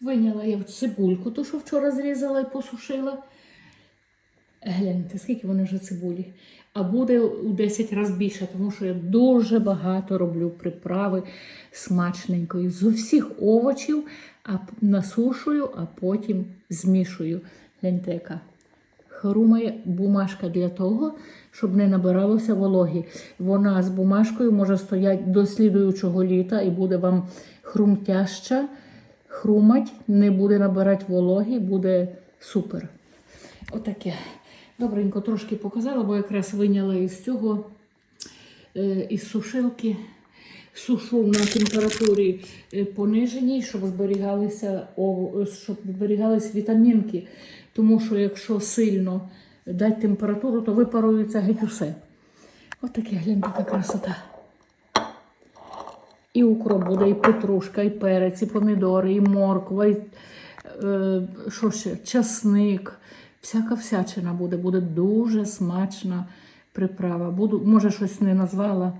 Виняла я цибульку, ту, що вчора зрізала і посушила. Гляньте, скільки вони вже цибулі. А буде у 10 разів більше, тому що я дуже багато роблю приправи смачненької. З усіх овочів а насушую, а потім змішую. Гляньте, яка хрумає бумажка для того, щоб не набиралося вологі. Вона з бумажкою може стояти до слідуючого літа і буде вам хрумтяща, хрумать, не буде набирати вологі, буде супер. Отаке. Добренько трошки показала, бо якраз виняла із цього, е, із сушилки. Сушу на температурі е, пониженій, щоб зберігалися, щоб зберігались вітамінки. Тому що якщо сильно дати температуру, то випарується геть усе. Отаке, гляньте, яка красота. І укроп буде, і петрушка, і перець, і помідори, і морква, і е, що ще, часник. Всяка всячина буде, буде дуже смачна приправа. Буду, може, щось не назвала.